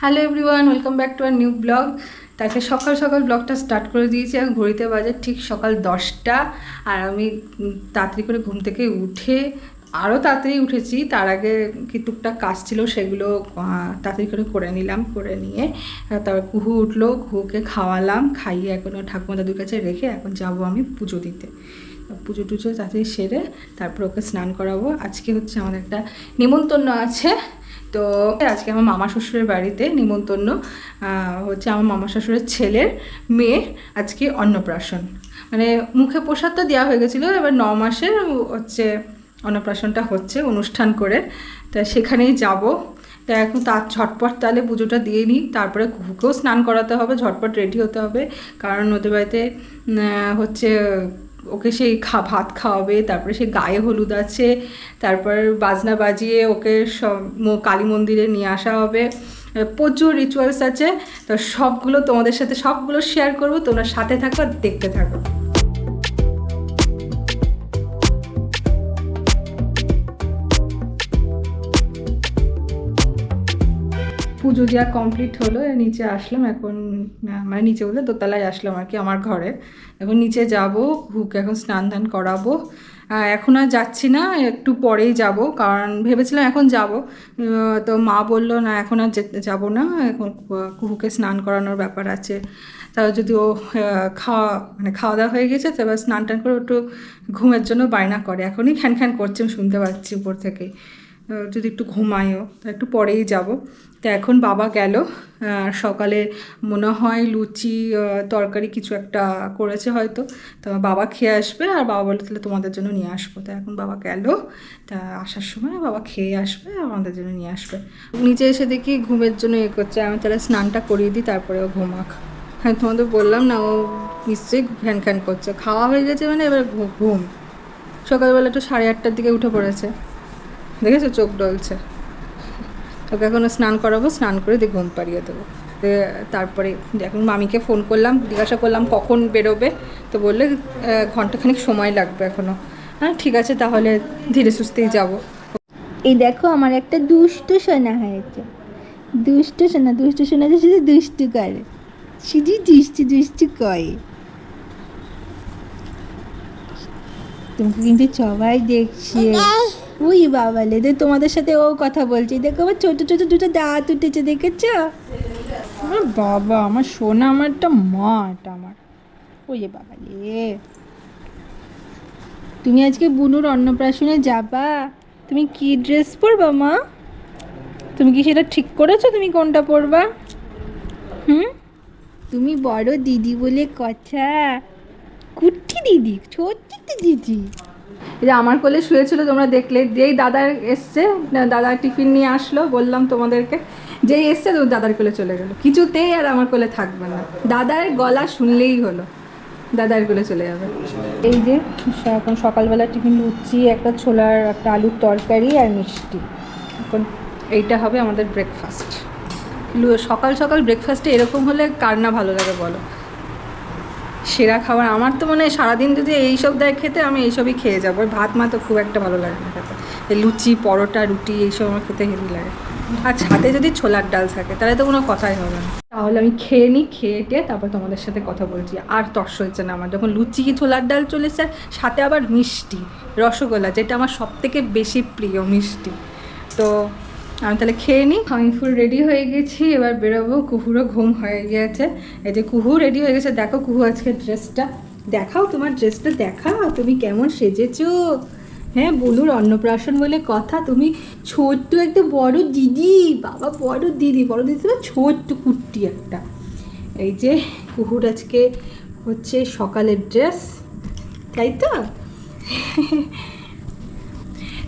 Hello everyone welcome back to our new blog তাকে সকাল সকাল ব্লগটা স্টার্ট করে দিয়েছি। আর ঘড়িতে বাজে ঠিক সকাল দশটা। আর আমি তাড়াতাড়ি করে ঘুম থেকে উঠে আরও তাড়াতাড়ি উঠেছি। তার আগে কি টুকটাক কাজ ছিল সেগুলো তাড়াতাড়ি করে করে নিলাম, করে নিয়ে তারপর কুহু উঠল, কুহুকে খাওয়ালাম, খাইয়ে এখনও ঠাকুমা দাদুর কাছে রেখে এখন যাব আমি পুজো দিতে। পুজো টুজো তাড়াতাড়ি সেরে তারপর ওকে স্নান করাবো। আজকে হচ্ছে আমাদের একটা নিমন্ত্রণ আছে। তো আজকে আমার মামা শ্বশুরের বাড়িতে নিমন্তন্ন হচ্ছে আমার মামা শ্বশুরের ছেলের মেয়ে আজকে অন্নপ্রাশন। মানে মুখে প্রসাদ তো দেওয়া হয়ে গেছিল, এবার ন মাসের হচ্ছে অন্নপ্রাশনটা হচ্ছে অনুষ্ঠান করে, তা সেখানেই যাব। তা এখন তার ঝটপট তাহলে পুজোটা দিয়ে নিই, তারপরে কুকুকেও স্নান করাতে হবে, ঝটপট রেডি হতে হবে, কারণ ওদের বাড়িতে হচ্ছে ওকে সেই খা, ভাত খাওয়াবে, তারপরে সে গায়ে হলুদ আছে, তারপর বাজনা বাজিয়ে ওকে সব কালী মন্দিরে নিয়ে আসা হবে। প্রচুর রিচুয়ালস আছে, তো সবগুলো তোমাদের সাথে, সবগুলো শেয়ার করব, তোমরা সাথে থাকো আর দেখতে থাকো। পুজো দেওয়া কমপ্লিট হলো নিচে আসলাম, এখন মানে নিচে বলতে দোতলায় আসলাম আর কি আমার ঘরে। এখন নিচে যাব হুক এখন স্নান ধান করাবো। এখন আর যাচ্ছি না, একটু পরেই যাব, কারণ ভেবেছিলাম এখন যাব। তো মা বলল, না, এখন আর যাব না, এখন কুহুকে স্নান করানোর ব্যাপার আছে। তাহলে যদি ও খাওয়া মানে খাওয়া দাওয়া হয়ে গেছে, তো এবার স্নান টান করে একটু ঘুমের জন্য বায়না করে। এখনই খ্যান খ্যান করছে, আমি শুনতে পাচ্ছি উপর থেকে। যদি একটু ঘুমায়ও, তা একটু পরেই যাব। তো এখন বাবা গেল, আর সকালে মনে হয় লুচি তরকারি কিছু একটা করেছে হয়তো। তো বাবা খেয়ে আসবে, আর বাবা বলে তাহলে তোমাদের জন্য নিয়ে আসব। তো এখন বাবা গেল, তা আসার সময় বাবা খেয়ে আসবে, আর আমাদের জন্য নিয়ে আসবে। নিচে এসে দেখি ঘুমের জন্য এ করছে। আমি তাহলে স্নানটা করিয়ে দিই, তারপরে ও ঘুমাক। হ্যাঁ তোমাদের বললাম না, ও নিশ্চয়ই ঘ্যান খ্যান করছে। খাওয়া হয়ে গেছে মানে এবার ঘুম। সকালবেলা একটু সাড়ে আটটার দিকে উঠে পড়েছে। দেখেছ চোখ ডলছে। ওকে এখনও স্নান করাবো, স্নান করে দিয়ে ঘুম পাড়িয়ে দেবো। তারপরে এখন মামিকে ফোন করলাম, জিজ্ঞাসা করলাম কখন বেরোবে? তো বললে ঘন্টাখানিক সময় লাগবে এখনও হ্যাঁ ঠিক আছে, তাহলে ধীরে সুস্থেই যাব। এই দেখো, আমার একটা দুষ্টু সোনা হয়েছে। দুষ্টু সোনা দুষ্টু সোনা যে শুধু দুষ্টু করে। শুধু দুষ্টু দুষ্টু করে। তোমাকে কিন্তু সবাই দেখছে। ওই বাবালে দে তোমাদের সাথে ও কথা বলছে। দেখো আবার ছোট ছোট দুটো দাঁত উঠেছে দেখেছ? আমার বাবা আমার সোনা আমারটা মাঠ আমার। ওই বাবালে তুমি আজকে বুনুর অন্নপ্রাশনে যাবা? তুমি কি ড্রেস পরবা মা? তুমি কি সেটা ঠিক করেছ? তুমি কোনটা পরবা? হুম? তুমি বড় দিদি বলে কথা। কুট্টি দিদি ছোট্ট দিদি। এই আমার কোলে শুয়েছিল, তোমরা দেখলে। যেই দাদার এসছে দাদা টিফিন নিয়ে আসলো, বললাম তোমাদেরকে, যেই এসছে, তো দাদার কোলে চলে গেলো। কিছুতেই আর আমার কোলে থাকবে না। দাদার গলা শুনলেই হলো, দাদার কোলে চলে যাবে। এই যে এখন সকালবেলা টিফিন লুচি একটা ছোলার, একটা আলুর তরকারি আর মিষ্টি। এখন এইটা হবে আমাদের ব্রেকফাস্ট সকাল সকাল ব্রেকফাস্টে এরকম হলে কার না ভালো লাগে বলো? সেরা খাবার। আমার তো মনে সারাদিন যদি এইসব দেয় খেতে, আমি এইসবই খেয়ে যাব। ভাত মা তো খুব একটা ভালো লাগে না খেতে। লুচি, পরোটা, রুটি, এইসব আমার খেতে হেভি লাগে। আর সাথে যদি ছোলার ডাল থাকে, তাহলে তো কোনো কথাই হবে না। তাহলে আমি খেয়ে নিই, খেয়ে টেয়ে তারপর তোমাদের সাথে কথা বলছি। আর তর্স হচ্ছে না আমার। যখন লুচি কি ছোলার ডাল চলে চলেছে সাথে আবার মিষ্টি, রসগোল্লা, যেটা আমার সব থেকে বেশি প্রিয় মিষ্টি। তো আমি তাহলে খেয়ে নিই। আমি ফুল রেডি হয়ে গেছি, এবার বেরোবো। কুহুরও ঘুম হয়ে গিয়েছে এই যে কুহু রেডি হয়ে গেছে, দেখো কুহু আজকে ড্রেসটা দেখাও তোমার ড্রেসটা দেখাও তুমি কেমন সেজেছো। হ্যাঁ বলুর অন্নপ্রাশন বলে কথা। তুমি ছোট্ট একটা বড় দিদি, বাবা বড় দিদি বড় দিদি তো ছোট্ট কুর্তি একটা। এই যে কুহুর আজকে হচ্ছে সকালের ড্রেস তাই তো?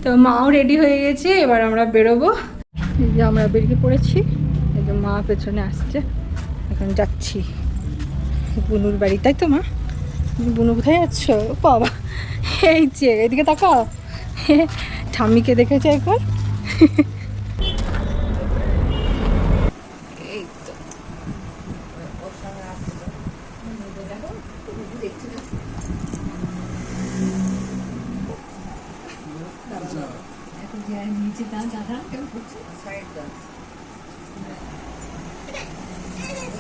তো মাও রেডি হয়ে গেছে, এবার আমরা বেরোবো। যে আমরা বেরিয়ে পড়েছি। যে মা পেছনে আসছে। এখন যাচ্ছি। বুনুর বাড়ি, তাই তো মা? বুনু, কোথায় যাচ্ছ? বাবা, এই যে, এদিকে তাকাও। ঠাম্মিকে দেখেছে এখন এই তো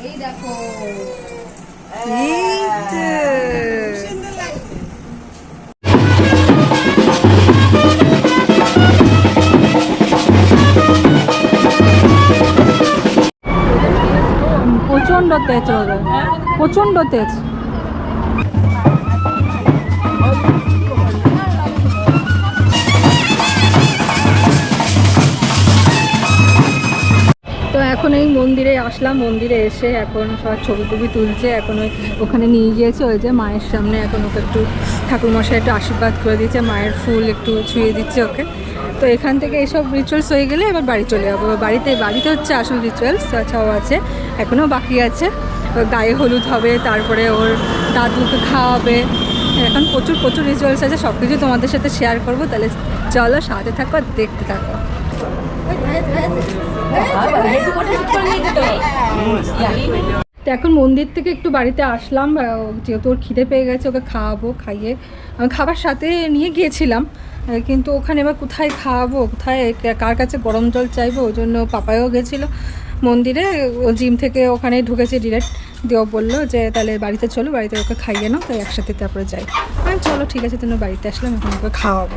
এই দেখো। প্রচণ্ড তেজ। প্রচণ্ড তেজ। এখন এই মন্দিরে আসলাম, মন্দিরে এসে এখন সব ছবি টবি তুলছে, এখন ওই ওখানে নিয়ে গিয়েছে, ওই যে মায়ের সামনে এখন ওকে একটু ঠাকুরমশাই একটু আশীর্বাদ করে দিয়েছে, মায়ের ফুল একটু ছুঁয়ে দিচ্ছে ওকে। তো এখান থেকে এইসব রিচুয়ালস হয়ে গেলে এবার বাড়ি চলে যাব। বাড়িতে বাড়িতে হচ্ছে আসল রিচুয়ালস তাছাড়াও আছে, এখনও বাকি আছে। গায়ে হলুদ হবে, তারপরে ওর দাদুকে খাওয়াবে। এখন প্রচুর প্রচুর রিচুয়ালস আছে সব কিছু তোমাদের সাথে শেয়ার করব। তাহলে চলো সাথে থাকো আর দেখতে থাকো। তো এখন মন্দির থেকে একটু বাড়িতে আসলাম। যেহেতু ওর খিদে পেয়ে গেছে, ওকে খাওয়াবো, খাইয়ে। আমি খাবার সাথে নিয়ে গিয়েছিলাম কিন্তু ওখানে এবার কোথায় খাওয়াবো, কোথায়, কার কাছে গরম জল চাইব, ওই জন্য পাপায়ও গেছিল মন্দিরে। জিম থেকে ওখানে ঢুকেছে ডিরেক্ট দিয়ে ও বলল যে, তাহলে বাড়িতে চলো, বাড়িতে ওকে খাইয়ে নাও তাই একসাথে তারপরে যাই। আমি চলো, ঠিক আছে তুমি বাড়িতে আসলাম, এখন ওকে খাওয়াবো।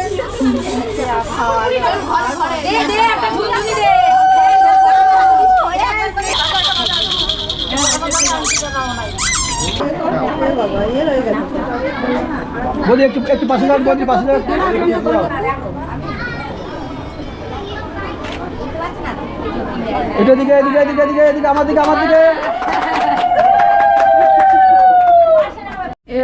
বলি, একটু একটু পাশে যান, বলি, পাশে এটা দিকে এদিকে এদিকে এদিকে এদিকে, আমার দিকে আমার দিকে।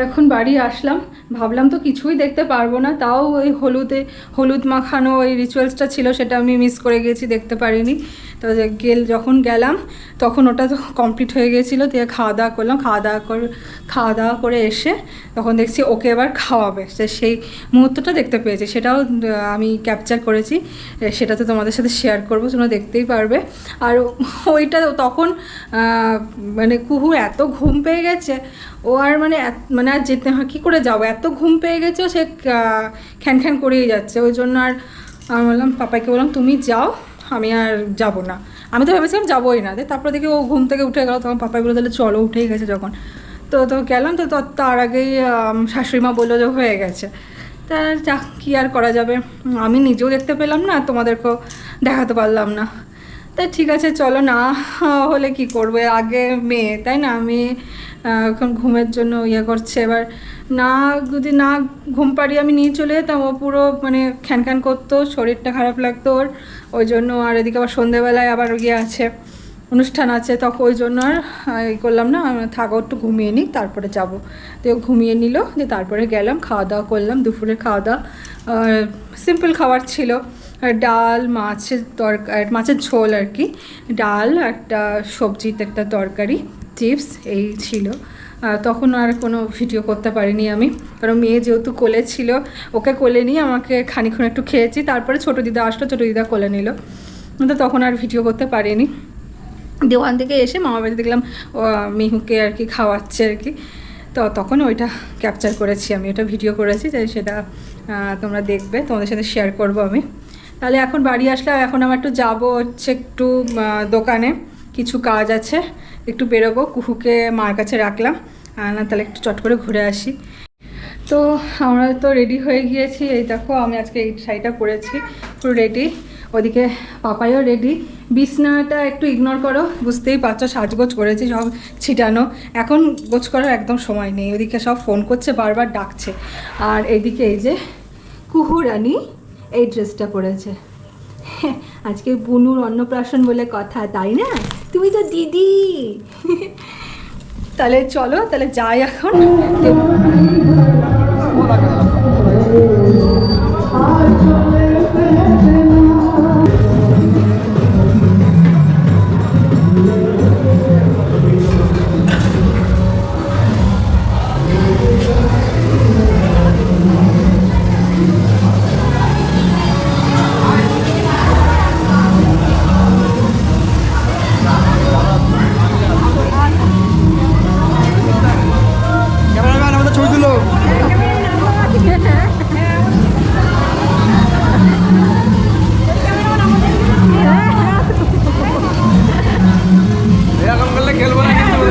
এখন বাড়ি আসলাম। ভাবলাম তো কিছুই দেখতে পারব না, তাও ওই হলুদে, হলুদ মাখানো ওই রিচুয়ালসটা ছিল, সেটা আমি মিস করে গেছি, দেখতে পারিনি। তো গেল, যখন গেলাম, তখন ওটা তো কমপ্লিট হয়ে গেছিল, দিয়ে খাওয়া দাওয়া করলাম, খাওয়া দাওয়া করে, খাওয়া দাওয়া করে এসে তখন দেখছি ওকে এবার খাওয়াবে। সেই মুহূর্তটা দেখতে পেয়েছি, সেটাও আমি ক্যাপচার করেছি সেটা তো তোমাদের সাথে শেয়ার করব, তোমরা দেখতেই পারবে। আর ওইটা তখন মানে কুহু এত ঘুম পেয়ে গেছে, ও আর মানে মানে আর যেতে হয়, কী করে যাব? এত ঘুম পেয়ে গেছে সে খ্যান খ্যান করেই যাচ্ছে। ওই জন্য আর আমি বললাম পাপাকে বললাম তুমি যাও আমি আর যাব না। আমি তো ভেবেছিলাম যাবোই না। তারপরে দেখি ও ঘুম থেকে উঠে গেল তখন পাপাই বলে তাহলে চলো উঠেই গেছে যখন। তো তো গেলাম তো তার আগেই শাশুড়িমা বলল যে হয়ে গেছে। তা যা কী আর করা যাবে? আমি নিজেও দেখতে পেলাম না তোমাদেরকেও দেখাতে পারলাম না। তা ঠিক আছে চলো না হলে কি করবে? আগে মেয়ে তাই না? আহ, এখন ঘুমের জন্য ইয়ে করছে। এবার না যদি না ঘুম পাড়িয়ে আমি নিয়ে চলে যেতাম, ও পুরো মানে খ্যান খ্যান করতো, শরীরটা খারাপ লাগতো ওর। ওই জন্য আর এদিকে আবার সন্ধেবেলায় আবার ইয়ে আছে, অনুষ্ঠান আছে তখন ওই জন্য আর এই করলাম না থাকো একটু ঘুমিয়ে নিই তারপরে যাব। তো ঘুমিয়ে নিল, দিয়ে তারপরে গেলাম, খাওয়া দাওয়া করলাম দুপুরে খাওয়া দাওয়া সিম্পল খাবার ছিল। ডাল, মাছের তরকারি মাছের ঝোল আর কি। ডাল, একটা সবজিতে একটা তরকারি, চিপস, এই ছিল। তখন আর কোনো ভিডিও করতে পারিনি আমি। কারণ মেয়ে যেহেতু কোলে ছিল, ওকে কোলে নিয়ে আমাকে খানিক্ষণ একটু খেয়েছি, তারপরে ছোটো দিদা আসলো, ছোটো দিদা কোলে নিল। তো তখন আর ভিডিও করতে পারিনি। দিয়ে ওখান থেকে এসে মামা বাড়ি দেখলাম মিহুকে আর কি খাওয়াচ্ছে আর কি। তো তখন ওইটা ক্যাপচার করেছি আমি ওটা ভিডিও করেছি, তাই সেটা তোমরা দেখবে, তোমাদের সাথে শেয়ার করব আমি। তাহলে এখন বাড়ি আসলে, এখন আমার একটু যাব হচ্ছে একটু দোকানে। কিছু কাজ আছে, একটু বেরোবো, কুহুকে মার কাছে রাখলাম না, তাহলে একটু চট করে ঘুরে আসি। তো আমরা তো রেডি হয়ে গিয়েছি, এই দেখো, আমি আজকে এই শাড়িটা পরেছি, পুরো রেডি ওদিকে পাপাইও রেডি বিছনাটা একটু ইগনোর করো, বুঝতেই পারছ, সাজগোজ করেছি, সব ছিটানো। এখন গোছ করার একদম সময় নেই, ওদিকে সব ফোন করছে, বারবার ডাকছে। আর এইদিকে এই যে কুহুরানি এই ড্রেসটা পরেছে। আজকে বুনুর অন্নপ্রাশন বলে কথা তাই না? তুমি তো দিদি। তাহলে চলো তাহলে যাই এখন।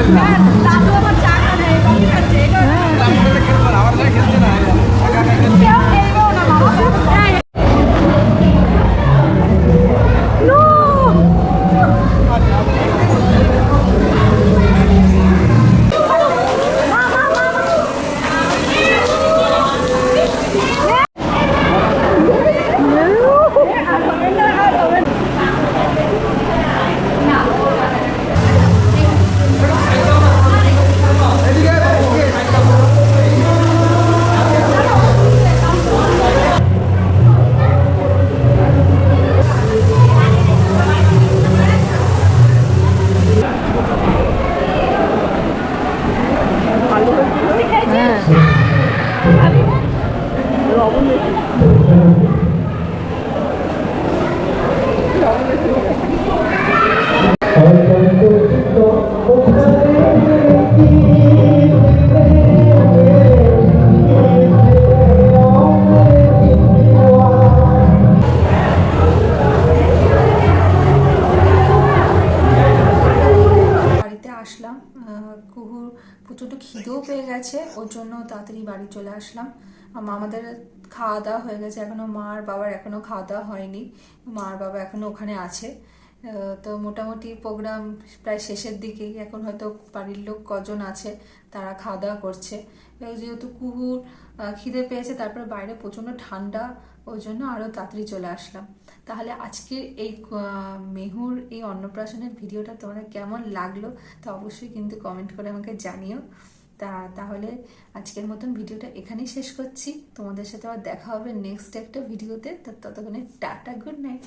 Yeah. খিদেও পেয়ে গেছে, ওর জন্য তাড়াতাড়ি বাড়ি চলে আসলাম। আম- আমাদের খাওয়া দাওয়া হয়ে গেছে, এখনও মা আর বাবার এখনও খাওয়া দাওয়া হয়নি। মা আর বাবা এখনও ওখানে আছে। তো মোটামুটি প্রোগ্রাম প্রায় শেষের দিকেই, এখন হয়তো বাড়ির লোক কজন আছে, তারা খাওয়া দাওয়া করছে। যেহেতু কুকুর খিদে পেয়েছে, তারপরে বাইরে প্রচণ্ড ঠান্ডা, ওই জন্য আরও তাড়াতাড়ি চলে আসলাম। তাহলে আজকের এই মেহুর এই অন্নপ্রাশনের ভিডিওটা তোমাদের কেমন লাগল, তা অবশ্যই কিন্তু কমেন্ট করে আমাকে জানিও। তা তাহলে আজকের মতন ভিডিওটা এখানেই শেষ করছি। তোমাদের সাথে আবার দেখা হবে নেক্সট একটা ভিডিওতে। তো ততক্ষণে টাটা গুড নাইট